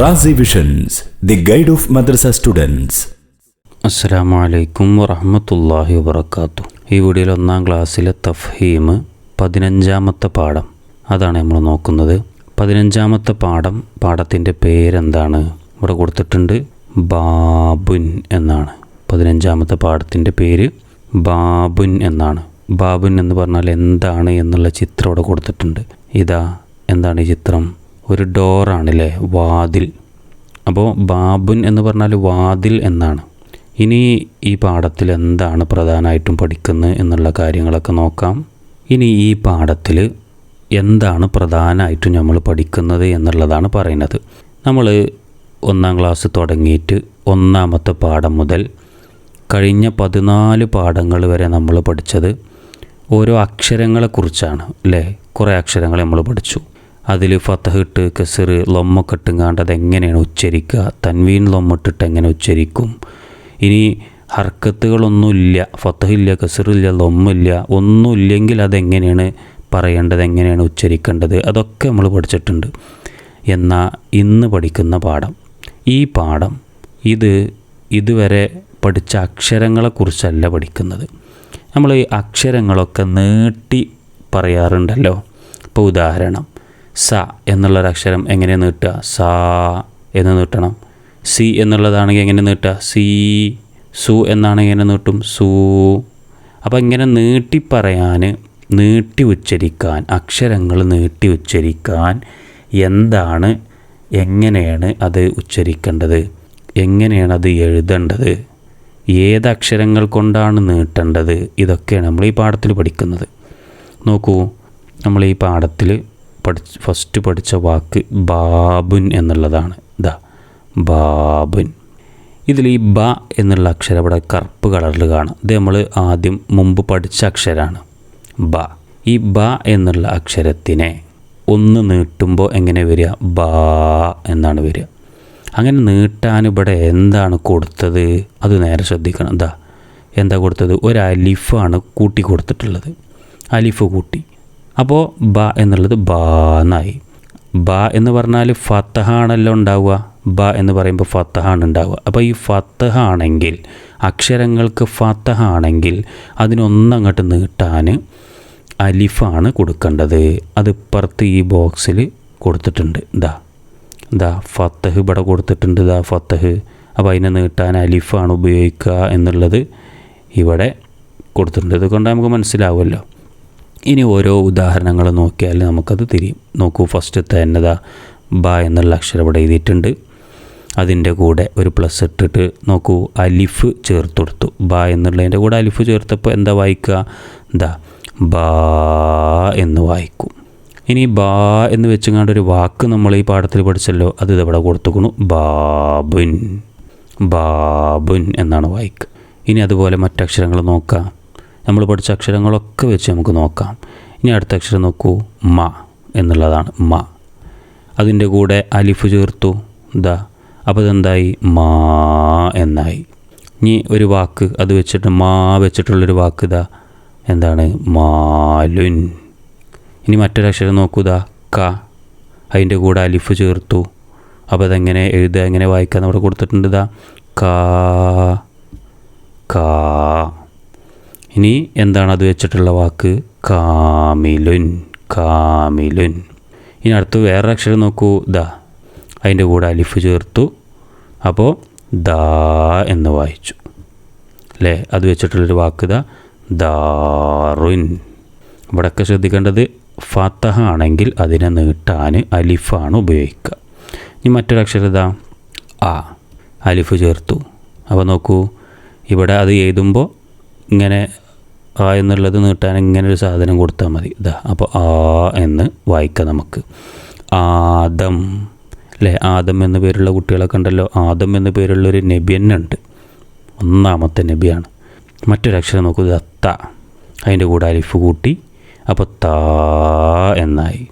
Razi visions the guide of madrasa students അസ്സലാമു അലൈക്കും വറഹമത്തല്ലാഹി വബർക്കാത്തു ഈ വീഡിയോയിൽ ഒന്നാം ക്ലാസ്സിലെ തഫ്ഹീം പതിനഞ്ചാമത്തെ പാഠം. അതാണ് നമ്മൾ നോക്കുന്നത്. പതിനഞ്ചാമത്തെ പാഠം പാഠത്തിന്റെ പേരെന്താണ്? ഇവിടെ കൊടുത്തിട്ടുണ്ട് ബാബുൻ എന്നാണ്. പതിനഞ്ചാമത്തെ പാഠത്തിന്റെ പേര് ബാബുൻ എന്നാണ്. ബാബുൻ എന്ന് പറഞ്ഞാൽ എന്താണ് എന്നുള്ള ചിത്രം ഇവിടെ കൊടുത്തിട്ടുണ്ട്. ഇതാ എന്താണ് ഈ ചിത്രം? ഒരു ഡോറാണല്ലേ? വാതിൽ. അപ്പോൾ ബാബുൻ എന്ന് പറഞ്ഞാൽ വാതിൽ എന്നാണ്. ഇനി ഈ പാഠത്തിൽ എന്താണ് പ്രധാനമായിട്ടും പഠിക്കുന്നത് എന്നുള്ള കാര്യങ്ങളൊക്കെ നോക്കാം. ഇനി ഈ പാഠത്തിൽ എന്താണ് പ്രധാനമായിട്ടും നമ്മൾ പഠിക്കുന്നത് എന്നുള്ളതാണ് പറയുന്നത്. നമ്മൾ ഒന്നാം ക്ലാസ് തുടങ്ങിയിട്ട് ഒന്നാമത്തെ പാഠം മുതൽ കഴിഞ്ഞ പതിനാല് പാഠങ്ങൾ വരെ നമ്മൾ പഠിച്ചത് ഓരോ അക്ഷരങ്ങളെക്കുറിച്ചാണ് അല്ലേ? കുറേ അക്ഷരങ്ങൾ നമ്മൾ പഠിച്ചു. അതിൽ ഫത്തഹിട്ട് കസർ ലൊമ്മൊക്കെ ഇട്ടുങ്ങാണ്ട് അതെങ്ങനെയാണ് ഉച്ചരിക്കുക? തൻവീൻ ലൊമ്മിട്ടിട്ട് എങ്ങനെ ഉച്ചരിക്കും? ഇനി ഹർക്കത്തുകളൊന്നുമില്ല ഫത്തഹില്ല കസറില്ല ലൊമ്മില്ല ഒന്നുമില്ലെങ്കിൽ അതെങ്ങനെയാണ് പറയേണ്ടത് എങ്ങനെയാണ് ഉച്ചരിക്കേണ്ടത്? അതൊക്കെ നമ്മൾ പഠിച്ചിട്ടുണ്ട്. എന്നാൽ ഇന്ന് പഠിക്കുന്ന പാഠം. ഈ പാഠം ഇത് ഇതുവരെ പഠിച്ച അക്ഷരങ്ങളെക്കുറിച്ചല്ല പഠിക്കുന്നത്. നമ്മൾ ഈ അക്ഷരങ്ങളൊക്കെ നീട്ടി പറയാറുണ്ടല്ലോ. ഇപ്പോൾ ഉദാഹരണം സ എന്നുള്ളൊരക്ഷരം എങ്ങനെ നീട്ടുക? സാ എന്ന് നീട്ടണം. സി എന്നുള്ളതാണെങ്കിൽ എങ്ങനെ നീട്ടുക? സി സു എന്നാണെങ്കിൽ എങ്ങനെ നീട്ടും? സൂ. അപ്പോൾ ഇങ്ങനെ നീട്ടി പറയാൻ നീട്ടി ഉച്ചരിക്കാൻ അക്ഷരങ്ങൾ നീട്ടി ഉച്ചരിക്കാൻ എന്താണ് എങ്ങനെയാണ് അത് ഉച്ചരിക്കേണ്ടത്? എങ്ങനെയാണ് അത് എഴുതേണ്ടത്? ഏതക്ഷരങ്ങൾ കൊണ്ടാണ് നീട്ടേണ്ടത്? ഇതൊക്കെയാണ് നമ്മൾ ഈ പാഠത്തിൽ പഠിക്കുന്നത്. നോക്കൂ നമ്മൾ ഈ പാഠത്തിൽ പഠിച്ച് ഫസ്റ്റ് പഠിച്ച വാക്ക് ബാബുൻ എന്നുള്ളതാണ്. The baboon. ഇതിൽ ഈ ബ എന്നുള്ള അക്ഷരം ഇവിടെ കറുപ്പ് കളറിൽ കാണാം. ഇത് നമ്മൾ ആദ്യം മുമ്പ് പഠിച്ച അക്ഷരമാണ് ബ. ഈ ബ എന്നുള്ള അക്ഷരത്തിനെ ഒന്ന് നീട്ടുമ്പോൾ എങ്ങനെ വരിക? ബാ എന്നാണ് വരിക. അങ്ങനെ നീട്ടാൻ ഇവിടെ എന്താണ് കൊടുത്തത്? അത് നേരെ ശ്രദ്ധിക്കണം. എന്താ എന്താ കൊടുത്തത്? ഒരു അലിഫാണ് കൂട്ടി കൊടുത്തിട്ടുള്ളത്. അലിഫ് കൂട്ടി. അപ്പോൾ ബ എന്നുള്ളത് ബാ എന്നായി. ബ എന്ന് പറഞ്ഞാൽ ഫത്തഹാണല്ലോ ഉണ്ടാവുക. ബ എന്ന് പറയുമ്പോൾ ഫത്തഹാണ് ഉണ്ടാവുക. അപ്പോൾ ഈ ഫത്തഹാണെങ്കിൽ അക്ഷരങ്ങൾക്ക് ഫത്തഹാണെങ്കിൽ അതിനൊന്നങ്ങോട്ട് നീട്ടാൻ അലിഫാണ് കൊടുക്കേണ്ടത്. അത് ഇപ്പുറത്ത് ഈ ബോക്സിൽ കൊടുത്തിട്ടുണ്ട്. ദാ ദാ ഫത്തഹ് ഇവിടെ കൊടുത്തിട്ടുണ്ട്. ദാ ഫത്തഹ്. അപ്പോൾ അതിനെ നീട്ടാൻ അലിഫാണ് ഉപയോഗിക്കുക എന്നുള്ളത് ഇവിടെ കൊടുത്തിട്ടുണ്ട്. ഇതുകൊണ്ട് നമുക്ക് മനസ്സിലാവുമല്ലോ. ഇനി ഓരോ ഉദാഹരണങ്ങൾ നോക്കിയാൽ നമുക്കത് തിരിയും. നോക്കൂ ഫസ്റ്റത്തെ എന്നതാ ബ എന്നുള്ള അക്ഷരം ഇവിടെ എഴുതിയിട്ടുണ്ട്. അതിന്റെ കൂടെ ഒരു പ്ലസ് ഇട്ടിട്ട് നോക്കൂ അലിഫ് ചേർത്ത് കൊടുത്തു. ബ എന്നുള്ളതിന്റെ കൂടെ അലിഫ് ചേർത്തപ്പോൾ എന്താ വായിക്കുക? എന്താ? ബാ എന്ന് വായിക്കും. ഇനി ബാ എന്ന് വെച്ചുകൊണ്ട് ഒരു വാക്ക് നമ്മൾ ഈ പാഠത്തിൽ പഠിച്ചല്ലോ അത് ഇതവിടെ കൊടുത്തുക്കണു. ബാബുൻ. ബാബുൻ എന്നാണ് വായിക്കുക. ഇനി അതുപോലെ മറ്റക്ഷരങ്ങൾ നോക്കാം. നമ്മൾ പഠിച്ച അക്ഷരങ്ങളൊക്കെ വെച്ച് നമുക്ക് നോക്കാം. ഇനി അടുത്ത അക്ഷരം നോക്കൂ മ എന്നുള്ളതാണ് മ. അതിന്റെ കൂടെ അലിഫ് ചേർത്തു ദ. അപ്പോൾ ഇതെന്തായി? മാ എന്നായി. ഇനി ഒരു വാക്ക് അത് വെച്ചിട്ട് മാ വെച്ചിട്ടുള്ളൊരു വാക്ക് ഇതാ. എന്താണ്? മാലുൻ. ഇനി മറ്റൊരക്ഷരം ദ. ക. അതിന്റെ കൂടെ അലിഫ് ചേർത്തു. അപ്പോൾ അതെങ്ങനെ എഴുതുക എങ്ങനെ വായിക്കുക അവിടെ കൊടുത്തിട്ടുണ്ട് ഇതാ കാ. കാ. ഇനി എന്താണ് അത് വെച്ചിട്ടുള്ള വാക്ക്? കാമിലുൻ കാമിലുൻ. ഇനി അടുത്ത് വേറെ അക്ഷരം നോക്കൂ. ദ. അതിന്റെ കൂടെ അലിഫ് ചേർത്തു. അപ്പോൾ ദാ എന്ന് വായിച്ചു. അല്ലേ? അത് വെച്ചിട്ടുള്ളൊരു വാക്ക് ദാ. ദാറുൻ. ഇവിടെയൊക്കെ ശ്രദ്ധിക്കേണ്ടത് ഫത്തഹ ആണെങ്കിൽ അതിനെ നീട്ടാൻ അലിഫാണ് ഉപയോഗിക്കുക. ഇനി മറ്റൊരു ഇതാ ആ. അലിഫ് ചേർത്തു. അപ്പോൾ നോക്കൂ. ഇവിടെ അത് എഴുതുമ്പോൾ ഇങ്ങനെ ആ എന്നുള്ളത് നീട്ടാൻ ഇങ്ങനെ ഒരു സാധനം കൊടുത്താൽ മതി. ഇതാ അപ്പോൾ ആ എന്ന് വായിക്കാം നമുക്ക്. ആദം അല്ലേ ആദം എന്ന പേരുള്ള കുട്ടികളൊക്കെ ഉണ്ടല്ലോ. ആദം എന്ന പേരുള്ളൊരു നബി തന്നെ ഉണ്ട്. ഒന്നാമത്തെ നബിയാണ്. മറ്റൊരക്ഷരം നോക്കൂ. ഇത് ത. അതിന്റെ കൂടെ അലിഫ് കൂട്ടി. അപ്പോൾ താ എന്നായി.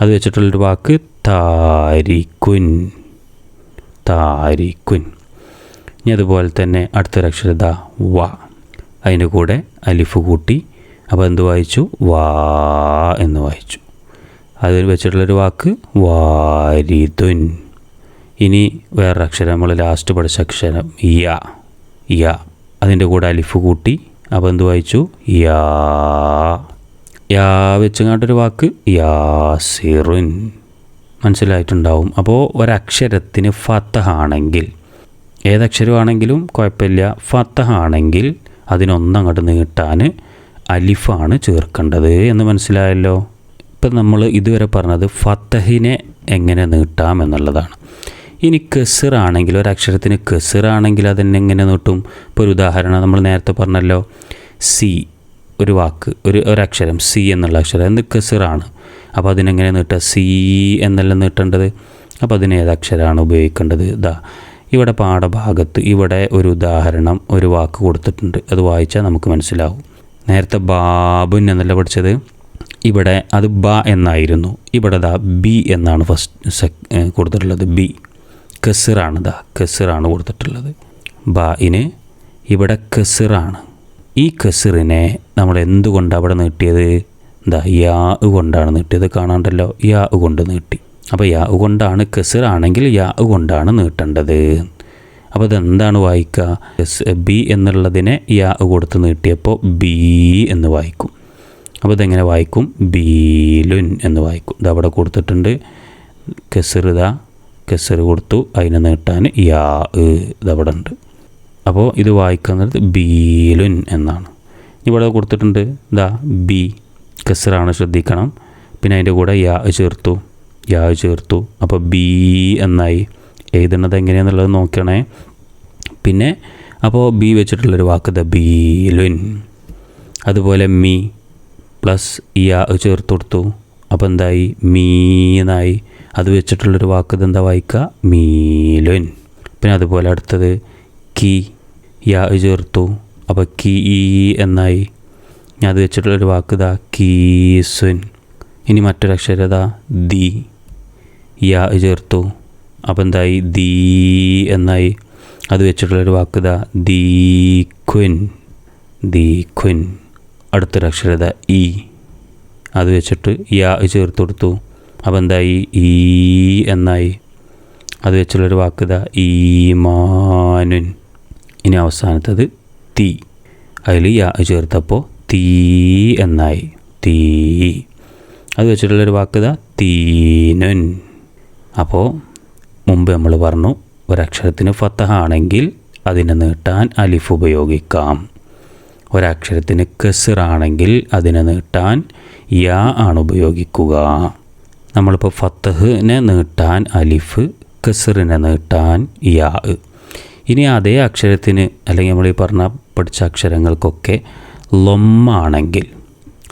അത് വെച്ചിട്ടുള്ളൊരു വാക്ക് താരിക്കുൻ. താരിക്കുൻ. ഇനി അതുപോലെ തന്നെ അടുത്തൊരക്ഷരത വ. അതിന്റെ കൂടെ അലിഫ് കൂട്ടി. അപ്പോൾ എന്ത് വായിച്ചു? വാ എന്ന് വായിച്ചു. അതിൽ വെച്ചിട്ടുള്ളൊരു വാക്ക് വാരിതുൻ. ഇനി വേറൊരു അക്ഷരം നമ്മൾ ലാസ്റ്റ് പഠിച്ച അക്ഷരം യ യ. അതിന്റെ കൂടെ അലിഫ് കൂട്ടി. അപ്പോൾ എന്ത് വായിച്ചു? യാ. യാ വെച്ചങ്ങാട്ടൊരു വാക്ക് യാസിറുൻ. മനസ്സിലായിട്ടുണ്ടാവും. അപ്പോൾ ഒരക്ഷരത്തിന് ഫത്തഹാണെങ്കിൽ ഏതക്ഷരമാണെങ്കിലും കുഴപ്പമില്ല. ഫത്തഹ ആണെങ്കിൽ അതിനൊന്നങ്ങോട്ട് നീട്ടാൻ അലിഫാണ് ചേർക്കേണ്ടത് എന്ന് മനസ്സിലായല്ലോ? ഇപ്പം നമ്മൾ ഇതുവരെ പറഞ്ഞത് ഫത്തഹിനെ എങ്ങനെ നീട്ടാം എന്നുള്ളതാണ്. ഇനി കെസിറാണെങ്കിൽ ഒരക്ഷരത്തിന് കെസിറാണെങ്കിൽ അതിനെ എങ്ങനെ നീട്ടും? ഇപ്പോൾ ഒരു ഉദാഹരണം നമ്മൾ നേരത്തെ പറഞ്ഞല്ലോ സി ഒരു വാക്ക് ഒരു ഒരക്ഷരം സി എന്നുള്ള അക്ഷരം എന്ത് കെസിറാണ് അപ്പോൾ അതിനെങ്ങനെ നീട്ടുക? സി എന്നല്ല നീട്ടേണ്ടത്. അപ്പോൾ അതിന് ഉപയോഗിക്കേണ്ടത്? ഇതാ ഇവിടെ പാഠഭാഗത്ത് ഇവിടെ ഒരു ഉദാഹരണം ഒരു വാക്ക് കൊടുത്തിട്ടുണ്ട്. അത് വായിച്ചാൽ നമുക്ക് മനസ്സിലാവും. നേരത്തെ ബാബുൻ എന്നല്ല പഠിച്ചത്? ഇവിടെ അത് ബ എന്നായിരുന്നു. ഇവിടെ ദാ ബി എന്നാണ് ഫസ്റ്റ് സെക് കൊടുത്തിട്ടുള്ളത്. ബി. കെസിറാണ് ദാ കെസിറാണ് കൊടുത്തിട്ടുള്ളത്. ബായിന് ഇവിടെ കെസിറാണ് ഈ കെസിറിനെ നമ്മൾ എന്തുകൊണ്ട് അവിടെ നീട്ടിയത്? എന്താ യാ കൊണ്ടാണ് നീട്ടിയത്. കാണാണ്ടല്ലോ. യാ കൊണ്ട് നീട്ടി. അപ്പോൾ യാ കൊണ്ടാണ് കെസിറാണെങ്കിൽ യാ കൊണ്ടാണ് നീട്ടേണ്ടത്. അപ്പോൾ ഇതെന്താണ് വായിക്കുക ബി എന്നുള്ളതിനെ യാ കൊടുത്ത് നീട്ടിയപ്പോൾ ബി എന്ന് വായിക്കും. അപ്പോൾ ഇതെങ്ങനെ വായിക്കും? ബീലുൻ എന്ന് വായിക്കും. ഇത് അവിടെ കൊടുത്തിട്ടുണ്ട്. ഇതാ. കെസർ കൊടുത്തു. അതിനെ നീട്ടാൻ യാ ഇതവിടെ ഉണ്ട്. അപ്പോൾ ഇത് വായിക്കുന്നത് ബീലുൻ എന്നാണ്. ഇവിടെ കൊടുത്തിട്ടുണ്ട്. ഇതാ ബി. കെസറാണ് ശ്രദ്ധിക്കണം. പിന്നെ അതിന്റെ കൂടെ യാ ചേർത്തു. യാ ചേർത്തു. അപ്പോൾ ബി എന്നായി. എഴുതണത് എങ്ങനെയാണെന്നുള്ളത് നോക്കണേ. പിന്നെ അപ്പോൾ ബി വെച്ചിട്ടുള്ളൊരു വാക്ക് ദ ബീലുൻ അതുപോലെ മീ പ്ലസ് യാ ചേർത്ത് കൊടുത്തു. അപ്പോൾ എന്തായി? മീനായി അത് വെച്ചിട്ടുള്ളൊരു വാക്ക് ഇത് എന്താ വായിക്കുക മീലുൻ പിന്നെ അതുപോലെ അടുത്തത് കി യാ ചേർത്തു. അപ്പോൾ കീ എന്നായി. ഞാൻ അത് വെച്ചിട്ടുള്ളൊരു വാക്ക് ഇതാ കീസുൻ ഇനി മറ്റൊരു അക്ഷരത ദി. യാ ചേർത്തു. അപ്പോൾ എന്തായി? ദീ എന്നായി. അത് വെച്ചിട്ടുള്ളൊരു വാക്ക് ഇതാ. ദീക്വിൻ ദീക്വിൻ അടുത്തൊരു അക്ഷരത ഇ അത് വെച്ചിട്ട് യാ ചേർത്ത് കൊടുത്തു. അപ്പോൾ എന്തായി? ഈ എന്നായി. അത് വെച്ചുള്ളൊരു വാക്ക് ഇതാ. ഈമാനുൻ. ഇനി അവസാനത്തത് തീ. അതിൽ യാ ചേർത്തപ്പോൾ തീ എന്നായി. തീ. അത് വെച്ചിട്ടുള്ളൊരു വാക്ക് ഇതാ. തീനുൻ. അപ്പോൾ മുമ്പ് നമ്മൾ പറഞ്ഞു ഒരക്ഷരത്തിന് ഫത്തഹ ആണെങ്കിൽ അതിനെ നീട്ടാൻ അലിഫ് ഉപയോഗിക്കാം. ഒരക്ഷരത്തിന് കെസിറാണെങ്കിൽ അതിനെ നീട്ടാൻ യാ ആണ് ഉപയോഗിക്കുക. നമ്മളിപ്പോൾ ഫത്തഹിനെ നീട്ടാൻ അലിഫ് കെസിറിനെ നീട്ടാൻ യാ. ഇനി അതേ അക്ഷരത്തിന് അല്ലെങ്കിൽ നമ്മൾ ഈ പറഞ്ഞ പഠിച്ച അക്ഷരങ്ങൾക്കൊക്കെ ലൊമ്മാണെങ്കിൽ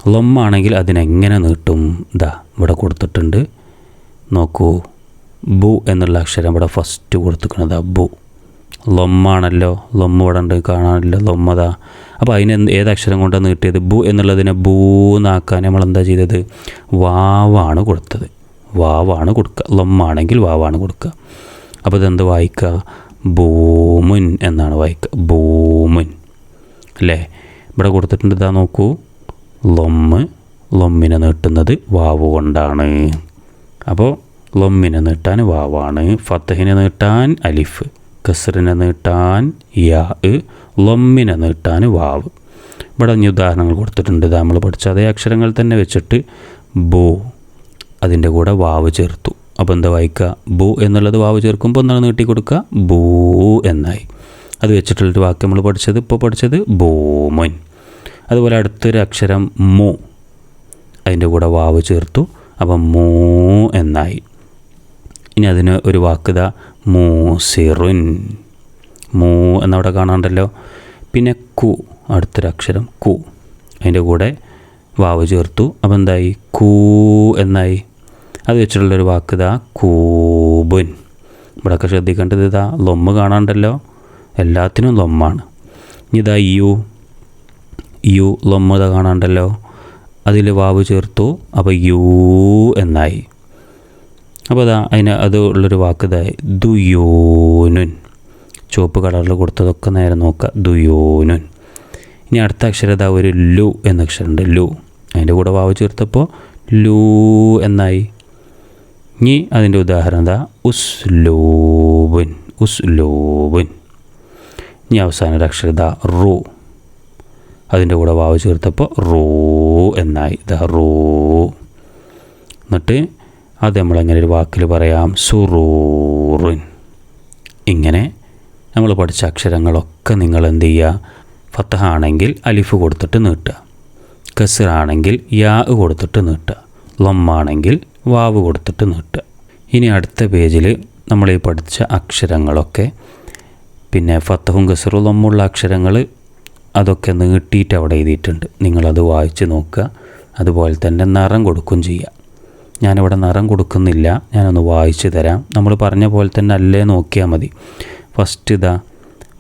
ലൊമ്മാണെങ്കിൽ അതിനെങ്ങനെ നീട്ടും? ഇതാ ഇവിടെ കൊടുത്തിട്ടുണ്ട്. നോക്കൂ. ബു എന്നുള്ള അക്ഷരം ഇവിടെ ഫസ്റ്റ് കൊടുത്തുക്കുന്നത് ബു. ലൊമ്മാണല്ലോ ലൊമ്മ ഇവിടെ ഉണ്ട് കാണാനല്ലോ ലൊമ്മതാ. അപ്പോൾ അതിന് ഏത് അക്ഷരം കൊണ്ടാണ് നീട്ടിയത് ബു എന്നുള്ളതിനെ ബൂന്നാക്കാൻ നമ്മൾ എന്താ ചെയ്തത്? വാവാണ് കൊടുത്തത്. വാവാണ് കൊടുക്കുക ലൊമ്മാണെങ്കിൽ വാവാണ് കൊടുക്കുക അപ്പോൾ ഇതെന്ത് വായിക്കുക ബൂമുൻ എന്നാണ് വായിക്കുക ബൂമുൻ അല്ലേ? ഇവിടെ കൊടുത്തിട്ടുണ്ട് ഇതാ നോക്കൂ. ലൊമ്മ് ലൊമ്മിനെ നീട്ടുന്നത് വാവ് കൊണ്ടാണ്. അപ്പോൾ ലൊമ്മിനെ നീട്ടാൻ വാവാണ് ഫത്തഹിനെ നീട്ടാൻ അലിഫ് കസറിനെ നീട്ടാൻ യാ ലൊമ്മിനെ നീട്ടാൻ വാവ്. ഇവിടെ ഇനി ഉദാഹരണങ്ങൾ കൊടുത്തിട്ടുണ്ട്. നമ്മൾ പഠിച്ച അതേ അക്ഷരങ്ങൾ തന്നെ വെച്ചിട്ട് ബോ അതിന്റെ കൂടെ വാവ് ചേർത്തു. അപ്പോൾ എന്താ വായിക്കുക? ബോ എന്നുള്ളത് വാവ് ചേർക്കുമ്പോൾ എന്താണ് നീട്ടി കൊടുക്കുക. ബോ എന്നായി. അത് വെച്ചിട്ടുള്ളൊരു വാക്ക് നമ്മൾ പഠിച്ചത് ഇപ്പോൾ പഠിച്ചത് ബോമൻ. അതുപോലെ അടുത്തൊരു അക്ഷരം മോ അതിന്റെ കൂടെ വാവ് ചേർത്തു. അപ്പം മോ എന്നായി. ഇനി അതിന് ഒരു വാക്കുത മൂസിറുൻ മൂ എന്നവിടെ കാണാണ്ടല്ലോ. പിന്നെ കു അടുത്തൊരു അക്ഷരം കു. അതിന്റെ കൂടെ വാവ് ചേർത്തു. അപ്പോൾ എന്തായി? കൂ എന്നായി. അത് വെച്ചിട്ടുള്ളൊരു വാക്കുത കൂബുൻ. ഇവിടെയൊക്കെ ശ്രദ്ധിക്കേണ്ടത് ഇതാ ലൊമ്മ് കാണാണ്ടല്ലോ. എല്ലാത്തിനും ലൊമ്മാണ്. ഇതാ യു. യു ലൊമ്മ ഇതാ കാണാണ്ടല്ലോ. അതിൽ വാവ് ചേർത്തു. അപ്പോൾ യൂ എന്നായി. അപ്പോൾ അതാ അതിന് അത് ഉള്ളൊരു വാക്ക് ഇതായി ദുയോനുൻ. ചുവപ്പ് കളറിൽ കൊടുത്തതൊക്കെ നേരെ നോക്കുക ദുയോനുൻ. ഇനി അടുത്ത അക്ഷരത ഒരു ലു എന്ന അക്ഷരമുണ്ട് ലു. അതിന്റെ കൂടെ വാവ് ചേർത്തപ്പോൾ ലു എന്നായി. ഇനി അതിന്റെ ഉദാഹരണം എന്താ ഉസ്ലൂബുൻ ഉസ്ലൂബുൻ. ഇനി അവസാന ഒരു അക്ഷരം ഇതാ റൂ. അതിന്റെ കൂടെ വാവ് ചേർത്തപ്പോൾ റൂ എന്നായി ഇതാ റൂ. എന്നിട്ട് അത് നമ്മളെങ്ങനെ ഒരു വാക്കിൽ പറയാം. സുറൂറിൻ. ഇങ്ങനെ നമ്മൾ പഠിച്ച അക്ഷരങ്ങളൊക്കെ നിങ്ങൾ എന്ത് ചെയ്യുക? ഫത്തഹ ആണെങ്കിൽ അലിഫ് കൊടുത്തിട്ട് നീട്ടുക. കസറാണെങ്കിൽ യാ കൊടുത്തിട്ട് നീട്ടുക. ലൊമ്മാണെങ്കിൽ വാവ് കൊടുത്തിട്ട് നീട്ടുക. ഇനി അടുത്ത പേജിൽ നമ്മൾ ഈ പഠിച്ച അക്ഷരങ്ങളൊക്കെ പിന്നെ ഫത്തഹും കസറും ലൊമ്മുള്ള അക്ഷരങ്ങൾ അതൊക്കെ നീട്ടിയിട്ട് അവിടെ എഴുതിയിട്ടുണ്ട്. നിങ്ങളത് വായിച്ച് നോക്കുക. അതുപോലെ തന്നെ നിറം കൊടുക്കും ചെയ്യുക. ഞാനിവിടെ നിറം കൊടുക്കുന്നില്ല ഞാനൊന്ന് വായിച്ചു തരാം. നമ്മൾ പറഞ്ഞ പോലെ തന്നെ അല്ലേ നോക്കിയാൽ മതി. ഫസ്റ്റ് ഇതാ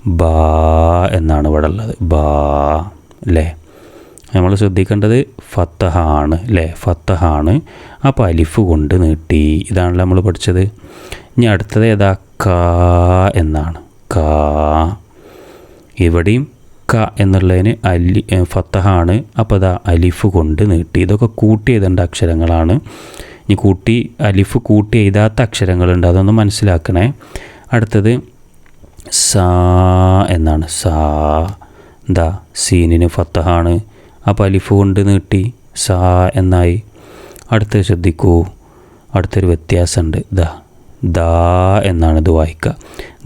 ബാ എന്നാണ് ഇവിടെ ഉള്ളത്. ബാ അല്ലേ നമ്മൾ ശ്രദ്ധിക്കേണ്ടത് ഫത്തഹാണ് അല്ലേ ഫത്തഹാണ് അപ്പോൾ അലിഫ് കൊണ്ട് നീട്ടി. ഇതാണല്ലോ നമ്മൾ പഠിച്ചത്. ഇനി അടുത്തത് ഏതാ? കാ എന്നാണ്. കാ. ഇവിടെയും ക എന്നുള്ളതിന് അലി ഫത്തഹ ഫത്തഹാണ്. അപ്പോൾ അതാ അലിഫ് കൊണ്ട് നീട്ടി. ഇതൊക്കെ കൂട്ടി എഴുതേണ്ട അക്ഷരങ്ങളാണ്. ഇനി കൂട്ടി അലിഫ് കൂട്ടി എഴുതാത്ത അക്ഷരങ്ങളുണ്ട്. അതൊന്ന് മനസ്സിലാക്കണേ. അടുത്തത് സാ എന്നാണ്. സാ ദാ സീനിന് ഫത്തഹാണ്. അപ്പോൾ അലിഫ് കൊണ്ട് നീട്ടി. സാ എന്നായി. അടുത്തത് ശ്രദ്ധിക്കൂ. അടുത്തൊരു വ്യത്യാസമുണ്ട്. ദ ദാ എന്നാണ് ഇത് വായിക്കുക.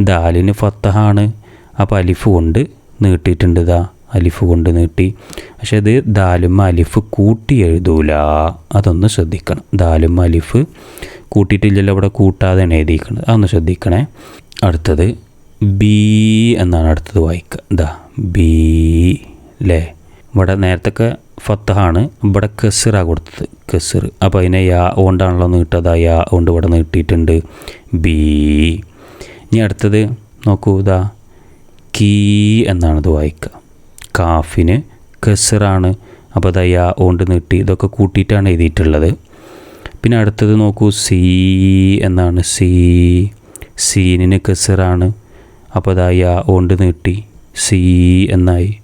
ദാലിന് ഫത്തഹാണ്. അപ്പോൾ അലിഫ് കൊണ്ട് നീട്ടിയിട്ടുണ്ട് ഇതാ അലിഫ് കൊണ്ട് നീട്ടി. പക്ഷെ ഇത് ദാലും അലിഫ് കൂട്ടി എഴുതൂല. അതൊന്ന് ശ്രദ്ധിക്കണം. ദാലും അലിഫ് കൂട്ടിയിട്ടില്ലല്ലോ ഇവിടെ കൂട്ടാതെയാണ് എഴുതിയിരിക്കുന്നത്. അതൊന്ന് ശ്രദ്ധിക്കണേ. അടുത്തത് ബി എന്നാണ് അടുത്തത് വായിക്കുക ദാ ബി അല്ലേ ഇവിടെ നേരത്തൊക്കെ ഫത്തഹാണ് ഇവിടെ കെസിറാണ് കൊടുത്തത്. കെസിർ അപ്പോൾ അതിനെ യാ കൊണ്ടാണല്ലോ നീട്ടത്. യാ കൊണ്ട് ഇവിടെ നീട്ടിയിട്ടുണ്ട് ബി. ഇനി അടുത്തത് നോക്കൂ. ഇതാ കീ എന്നാണത് വായിക്കുക കാഫിന് കസറാണ് അപ്പോൾ ദയ ഓണ്ട് നീട്ടി ഇതൊക്കെ കൂട്ടിയിട്ടാണ് എഴുതിയിട്ടുള്ളത്. പിന്നെ അടുത്തത് നോക്കൂ സീ എന്നാണ്. സീ സീനിന് കസറാണ് അപ്പോൾ ദയ ഓണ്ട് നീട്ടി സീ എന്നായി.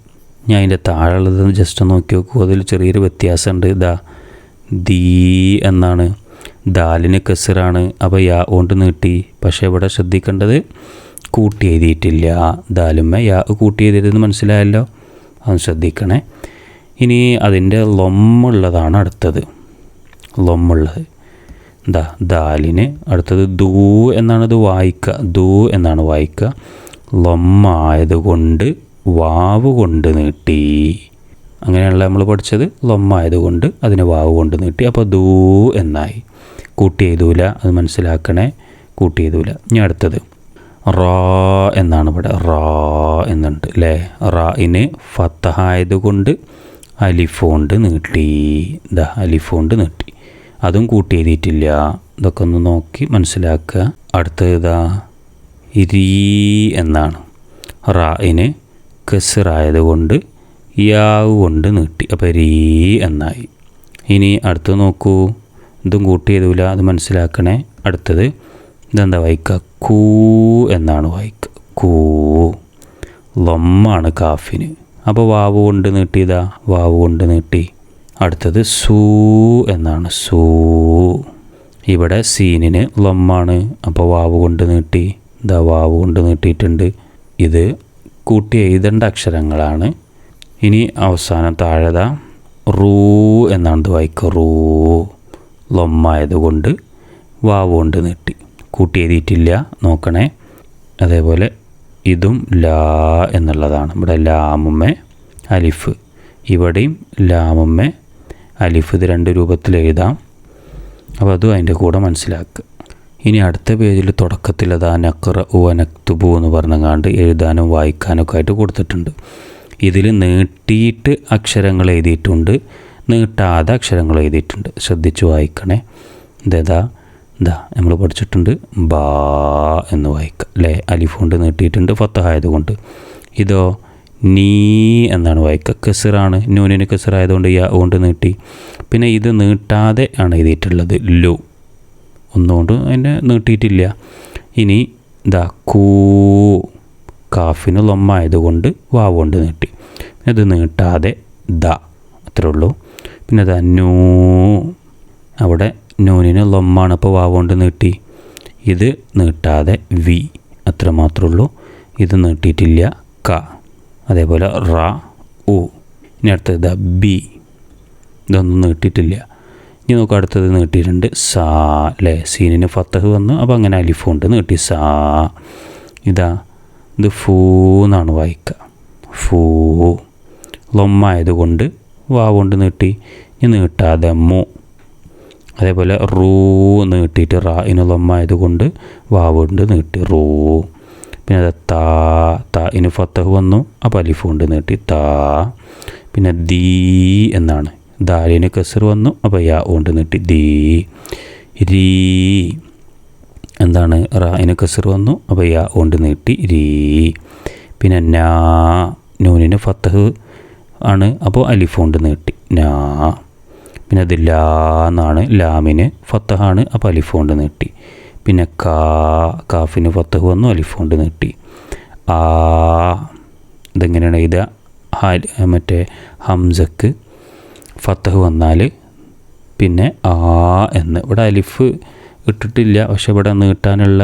ഞാൻ അതിന്റെ താഴെയുള്ളത് ജസ്റ്റ് നോക്കി നോക്കൂ. അതിൽ ചെറിയൊരു വ്യത്യാസമുണ്ട്. ദാ ദീ എന്നാണ്. ദാലിന് കസറാണ് അപ്പോൾ യാ ഓണ്ട് നീട്ടി. പക്ഷേ ഇവിടെ ശ്രദ്ധിക്കേണ്ടത് കൂട്ടി എഴുതിയിട്ടില്ല ദാലുമ്മ യാ കൂട്ടി എഴുതിയതെന്ന് മനസ്സിലായല്ലോ. അത് ശ്രദ്ധിക്കണേ. ഇനി അതിന്റെ ലൊമ്മുള്ളതാണ് അടുത്തത്. ലൊമ്മുള്ളത്. ദാ ദാലിന് അടുത്തത് ദൂ എന്നാണ് വായിക്കുക ദൂ എന്നാണ് വായിക്കുക ലൊമ്മായതുകൊണ്ട് വാവ് കൊണ്ട് നീട്ടി. അങ്ങനെയാണല്ലോ നമ്മൾ പഠിച്ചത്. ലൊമ്മായതുകൊണ്ട് അതിന് വാവ് കൊണ്ട് നീട്ടി. അപ്പോൾ ദൂ എന്നായി. കൂട്ടി എഴുതൂല അത് മനസ്സിലാക്കണേ. കൂട്ടി എഴുതൂല ഇനി അടുത്തത്. റാ എന്നാണ് ഇവിടെ. റാ എന്നുണ്ട് അല്ലേ റായിന് ഫത്തഹായതുകൊണ്ട് അലിഫോണ്ട് നീട്ടി. ദ അലിഫോണ്ട് നീട്ടി. അതും കൂട്ടി എഴുതിയിട്ടില്ല. ഇതൊക്കെ ഒന്ന് നോക്കി മനസ്സിലാക്കുക. അടുത്തത് ഇതാ രീ എന്നാണ്. റായിന് കെസിറായതുകൊണ്ട് യാവ് കൊണ്ട് നീട്ടി. അപ്പോൾ രീ എന്നായി. ഇനി അടുത്ത് നോക്കൂ. ഇതും കൂട്ടി എഴുതൂല. അത് മനസ്സിലാക്കണേ. അടുത്തത് ഇതെന്താ വായിക്കുക കൂ എന്നാണ് വായിക്കുക കൂ. ലൊമ്മാണ് കാഫിന്. അപ്പോൾ വാവ് കൊണ്ട് നീട്ടിയതാ? വാവ് കൊണ്ട് നീട്ടി. അടുത്തത് സൂ എന്നാണ്. സൂ. ഇവിടെ സീനിന് ലൊമ്മാണ്. അപ്പോൾ വാവ് കൊണ്ട് നീട്ടി. ഇതാ വാവ് കൊണ്ട് നീട്ടിയിട്ടുണ്ട്. ഇത് കൂട്ടി എഴുതേണ്ട അക്ഷരങ്ങളാണ്. ഇനി അവസാനം താഴെതാ റൂ എന്നാണ് വായിക്കുക റൂ. ലൊമ്മായതുകൊണ്ട് വാവ് കൊണ്ട് നീട്ടി. കൂട്ടി എഴുതിയിട്ടില്ല നോക്കണേ. അതേപോലെ ഇതും ലാ എന്നുള്ളതാണ്. ഇവിടെ ലാമുമ്മ അലിഫ്. ഇവിടെയും ലാമുമ്മ അലിഫ്. ഇത് രണ്ട് രൂപത്തിൽ എഴുതാം. അപ്പോൾ അതും അതിന്റെ കൂടെ മനസ്സിലാക്കുക. ഇനി അടുത്ത പേജിൽ തുടക്കത്തിൽ അതാ നക്കറ ഉ അനക്തുബു എന്ന് പറഞ്ഞങ്ങാണ്ട് എഴുതാനും വായിക്കാനും ഒക്കെ ആയിട്ട് കൊടുത്തിട്ടുണ്ട്. ഇതിൽ നീട്ടിയിട്ട് അക്ഷരങ്ങൾ എഴുതിയിട്ടുണ്ട്. നീട്ടാതെ അക്ഷരങ്ങൾ എഴുതിയിട്ടുണ്ട്. ശ്രദ്ധിച്ച് വായിക്കണേ. ഇതേതാ? ഇതാ നമ്മൾ പഠിച്ചിട്ടുണ്ട് ബാ എന്ന് വായിക്കുക അല്ലേ അലിഫ് കൊണ്ട് നീട്ടിയിട്ടുണ്ട് ഫത്തഹായതുകൊണ്ട്. ഇതോ നീ എന്നാണ് വായിക്കുക കെസറാണ് നൂനിന് കെസറായതുകൊണ്ട് യാ കൊണ്ട് നീട്ടി. പിന്നെ ഇത് നീട്ടാതെ ആണ് എഴുതിയിട്ടുള്ളത് ലു. ഒന്നുകൊണ്ട് അതിനെ നീട്ടിയിട്ടില്ല. ഇനി ദാ കൂ കാഫിന് ലൊമ്മായതുകൊണ്ട് വാവ് കൊണ്ട് നീട്ടി. ഇത് നീട്ടാതെ ദ അത്രേ ഉള്ളൂ. പിന്നെ ദാ നൂ അവിടെ നൂനിന് ലൊമ്മാണ് അപ്പോൾ വാവ് കൊണ്ട് നീട്ടി. ഇത് നീട്ടാതെ വി അത്ര മാത്രമേ ഉള്ളൂ. ഇത് നീട്ടിയിട്ടില്ല. ക. അതേപോലെ റ ഉ. ഇനി അടുത്തത് ബി. ഇതൊന്നും നീട്ടിയിട്ടില്ല. ഇനി നമുക്ക് അടുത്തത് നീട്ടിയിട്ടുണ്ട് സാ അല്ലേ സീനിന് ഫത്തഹ് വന്നു. അപ്പോൾ അങ്ങനെ അലിഫ് കൊണ്ട് നീട്ടി സാ. ഇതാ ഇത് ഫൂ എന്നാണ് വായിക്കുക ഫൂ. ലൊമ്മായതുകൊണ്ട് വാവ് കൊണ്ട് നീട്ടി. ഇനി നീട്ടാതെ മു. അതേപോലെ റൂ നീട്ടിയിട്ട് റാ ഇന് ലൊമ്മായതുകൊണ്ട് വാവ് കൊണ്ട് നീട്ടി റൂ. പിന്നെ അത് താ താ ഇന് ഫത്തഹ് വന്നു അപ്പോൾ അലിഫ് കൊണ്ട് നീട്ടി താ. പിന്നെ ദീ എന്നാണ്. ദാലിന് കസർ വന്നു അപ്പോൾ യാ കൊണ്ട് നീട്ടി ദീ. രീ എന്താണ്? റായിന് കസർ വന്നു അപ്പോൾ യാ കൊണ്ട് നീട്ടി രീ. പിന്നെ നാ നൂനിന് ഫത്തഹ് ആണ് അപ്പോൾ അലിഫ് കൊണ്ട് നീട്ടി നാ. പിന്നെ അത് ലാ എന്നാണ് ലാമിന് ഫത്തഹാണ് അപ്പോൾ അലിഫ് കൊണ്ട് നീട്ടി. പിന്നെ കാ കാഫിന് ഫത്തഹ് വന്നു അലിഫ് കൊണ്ട് നീട്ടി. ആ ഇതെങ്ങനെയാണ് ഇത് മറ്റേ ഹംസക്ക് ഫത്തഹ് വന്നാൽ പിന്നെ ആ എന്ന്. ഇവിടെ അലിഫ് ഇട്ടിട്ടില്ല പക്ഷെ ഇവിടെ നീട്ടാനുള്ള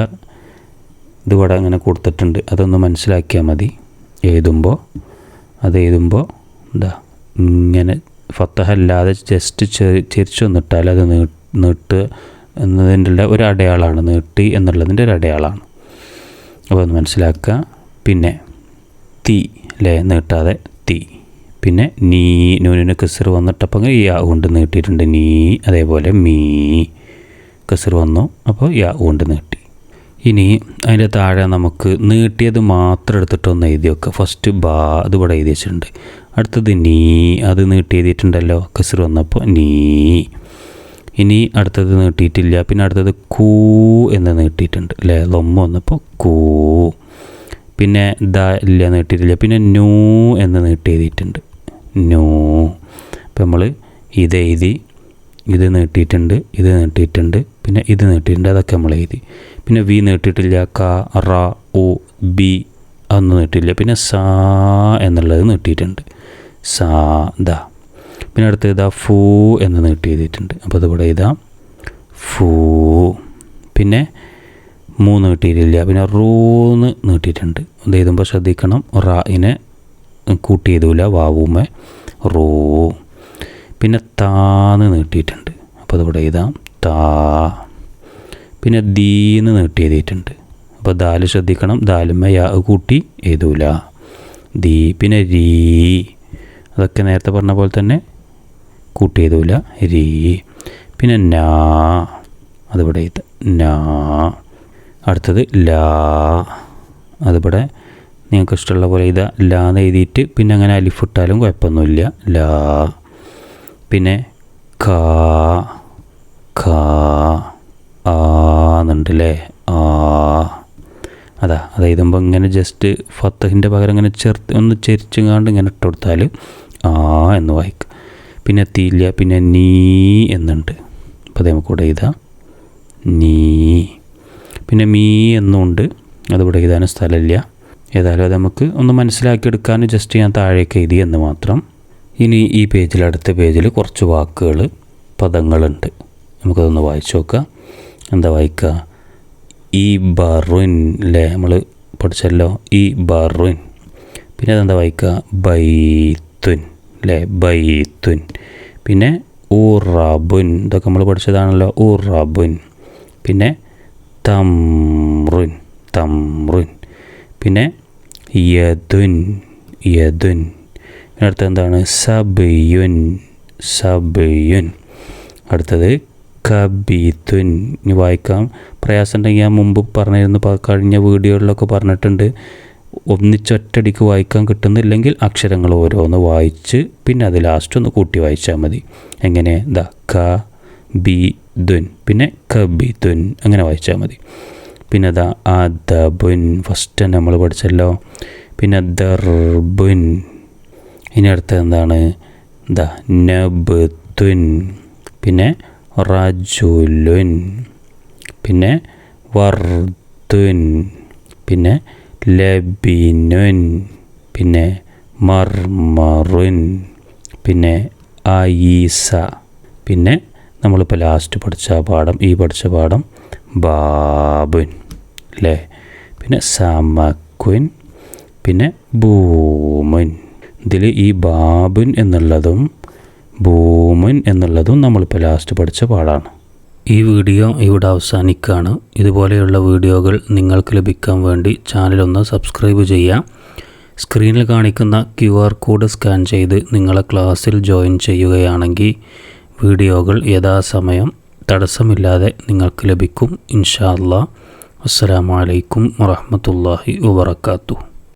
ഇത് ഇവിടെ അങ്ങനെ കൊടുത്തിട്ടുണ്ട്. അതൊന്ന് മനസ്സിലാക്കിയാൽ മതി. എഴുതുമ്പോൾ അത് എഴുതുമ്പോൾ എന്താ? ഇങ്ങനെ ഫത്തഹല്ലാതെ ജസ്റ്റ് ചിരിച്ചു വന്നിട്ടാൽ അത് നീട്ട് എന്നതിന്റെ ഒരു അടയാളമാണ്. നീട്ടി എന്നുള്ളതിന്റെ ഒരു അടയാളമാണ്. അപ്പോൾ ഒന്ന് മനസ്സിലാക്കുക. പിന്നെ തീ അല്ലേ നീട്ടാതെ തീ. പിന്നെ നീ നൂനിന് കസർ വന്നിട്ടപ്പോൾ യാ കൊണ്ട് നീട്ടിയിട്ടുണ്ട്. നീ അതേപോലെ മീ. കസർ വന്നു. അപ്പോൾ യാ കൊണ്ട് നീട്ടി. ഇനി അതിന്റെ താഴെ നമുക്ക് നീട്ടിയത് മാത്രം എടുത്തിട്ടൊന്ന് എഴുതി വെക്കുക ഫസ്റ്റ് ബാ അത് ഇവിടെ എഴുതി വെച്ചിട്ടുണ്ട്. അടുത്തത് നീ അത് നീട്ടി എഴുതിയിട്ടുണ്ടല്ലോ. കസർ വന്നപ്പോൾ നീ. ഇനി അടുത്തത് നീട്ടിയിട്ടില്ല. പിന്നെ അടുത്തത് കൂ എന്ന് നീട്ടിയിട്ടുണ്ട് അല്ലേ? ലൊമ്മ വന്നപ്പോൾ കൂ. പിന്നെ ദ ഇല്ല നീട്ടിയിട്ടില്ല. പിന്നെ നൂ എന്ന് നീട്ടി എഴുതിയിട്ടുണ്ട്. നൂ. അപ്പം നമ്മൾ ഇത് എഴുതി ഇത് നീട്ടിയിട്ടുണ്ട് ഇത് നീട്ടിയിട്ടുണ്ട്. പിന്നെ ഇത് നീട്ടിയിട്ടുണ്ട്. അതൊക്കെ നമ്മൾ എഴുതി. പിന്നെ വി നീട്ടിയിട്ടില്ല. ക റ ഉ ബി അതൊന്നും നീട്ടിയില്ല. പിന്നെ സ എന്നുള്ളത് നീട്ടിയിട്ടുണ്ട്. സ ദ. പിന്നെ അടുത്ത് ഇതാ ഫൂ എന്ന് നീട്ടി എഴുതിയിട്ടുണ്ട്. അപ്പോൾ അതിവിടെ ഇതാ ഫൂ. പിന്നെ മൂന്ന് നീട്ടിയിട്ടില്ല. പിന്നെ റൂന്ന് നീട്ടിയിട്ടുണ്ട്. അത് എഴുതുമ്പോൾ ശ്രദ്ധിക്കണം. റായിനെ കൂട്ടി എഴുതൂല. വാവുമേ റൂ. പിന്നെ താന്ന് നീട്ടിയിട്ടുണ്ട്. അപ്പോൾ അതിവിടെ എഴുതാം താ. പിന്നെ ദീന്ന് നീട്ടി എഴുതിയിട്ടുണ്ട്. അപ്പോൾ ദാൽ ശ്രദ്ധിക്കണം. ദാലുമ്മ യാ കൂട്ടി എഴുതൂല. ദീ പിന്നെ രീ. അതൊക്കെ നേരത്തെ പറഞ്ഞ പോലെ തന്നെ കൂട്ടി എഴുതൂല. രീ. പിന്നെ നാ. അതിവിടെ നാ. അടുത്തത് ലാ. അതിവിടെ നിങ്ങൾക്ക് ഇഷ്ടമുള്ള പോലെ ഇതാ ലാ എന്ന് എഴുതിയിട്ട് പിന്നെ അങ്ങനെ അലിഫിട്ടാലും കുഴപ്പമൊന്നുമില്ല. ലാ. പിന്നെ കാ കാ ആ അതാ അത് എഴുതുമ്പോൾ ഇങ്ങനെ ജസ്റ്റ് ഫത്തഹിന്റെ പകരം ഇങ്ങനെ ചെറുത്ത് ഒന്ന് ചെരിച്ചുങ്ങാണ്ട് ഇങ്ങനെ ഇട്ട് കൊടുത്താൽ ആ എന്ന് വായിക്കും. പിന്നെ തീല്ല പിന്നെ നീ എന്നുണ്ട്. അപ്പോൾ അതേ കൂടെ എഴുതാം. നീ. പിന്നെ മീ എന്നുണ്ട്. അതിവിടെ എഴുതാനും സ്ഥലമില്ല. ഏതായാലും അത് നമുക്ക് ഒന്ന് മനസ്സിലാക്കിയെടുക്കാൻ ജസ്റ്റ് ഞാൻ താഴേക്ക് എഴുതി എന്ന് മാത്രം. ഇനി ഈ പേജിൽ അടുത്ത പേജിൽ കുറച്ച് വാക്കുകൾ പദങ്ങളുണ്ട്. നമുക്കതൊന്ന് വായിച്ചു നോക്കാം. എന്താ വായിക്കുക ഈ ബറുൻ അല്ലേ നമ്മൾ പഠിച്ചല്ലോ ഈ ബറുൻ പിന്നെ അതെന്താ വായിക്കുക ബൈത്തുൻ അല്ലേ ബൈത്തുൻ. പിന്നെ ഊറബുൻ ഇതൊക്കെ നമ്മൾ പഠിച്ചതാണല്ലോ ഊറബുൻ പിന്നെ തമ്രുൻ തമ്രുൻ പിന്നെ യദുൻ യദുൻ. പിന്നെ അടുത്തത് എന്താണ്? സബയുൻ സബയുൻ. അടുത്തത് കബീത്തുൻ വായിക്കാം. പ്രയാസം ഉണ്ടെങ്കിൽ ഞാൻ മുമ്പ് പറഞ്ഞിരുന്നു കഴിഞ്ഞ വീഡിയോകളിലൊക്കെ പറഞ്ഞിട്ടുണ്ട്. ഒന്നിച്ചൊറ്റടിക്ക് വായിക്കാൻ കിട്ടുന്നില്ലെങ്കിൽ അക്ഷരങ്ങൾ ഓരോന്ന് വായിച്ച് പിന്നെ അത് ലാസ്റ്റ് ഒന്ന് കൂട്ടി വായിച്ചാൽ മതി. എങ്ങനെ? ദ ക ബി ദുൻ. പിന്നെ കബിതുൻ അങ്ങനെ വായിച്ചാൽ മതി. പിന്നെ ദ അദബുൻ ഫസ്റ്റ് നമ്മൾ പഠിച്ചല്ലോ. പിന്നെ ദർബുൻ ഇനി അടുത്ത എന്താണ്? ദ നബത്തുൻ പിന്നെ റജുലുൻ. പിന്നെ വർദുൻ. പിന്നെ ലബിനുൻ. പിന്നെ മർമറുൻ. പിന്നെ ആയിസ പിന്നെ നമ്മളിപ്പോൾ ലാസ്റ്റ് പഠിച്ച പാഠം ഈ പഠിച്ച പാഠം ബാബുൻ. അല്ലേ പിന്നെ സമക്കുൻ. പിന്നെ ഭൂമുൻ. ഇതിൽ ഈ ബാബുൻ എന്നുള്ളതും ഭൂമുൻ എന്നുള്ളതും നമ്മളിപ്പോൾ ലാസ്റ്റ് പഠിച്ച പാടാണ് ഈ വീഡിയോ ഇവിടെ അവസാനിക്കുകയാണ്. ഇതുപോലെയുള്ള വീഡിയോകൾ നിങ്ങൾക്ക് ലഭിക്കാൻ വേണ്ടി ചാനലൊന്ന് സബ്സ്ക്രൈബ് ചെയ്യുക. സ്ക്രീനിൽ കാണിക്കുന്ന ക്യു ആർ കോഡ് സ്കാൻ ചെയ്ത് നിങ്ങളെ ക്ലാസ്സിൽ ജോയിൻ ചെയ്യുകയാണെങ്കിൽ വീഡിയോകൾ യഥാസമയം തടസ്സമില്ലാതെ നിങ്ങൾക്ക് ലഭിക്കും. ഇൻഷാ അല്ലാ വലൈക്കും വറഹ്മത്തുള്ളാഹി വബറകാതുഹു.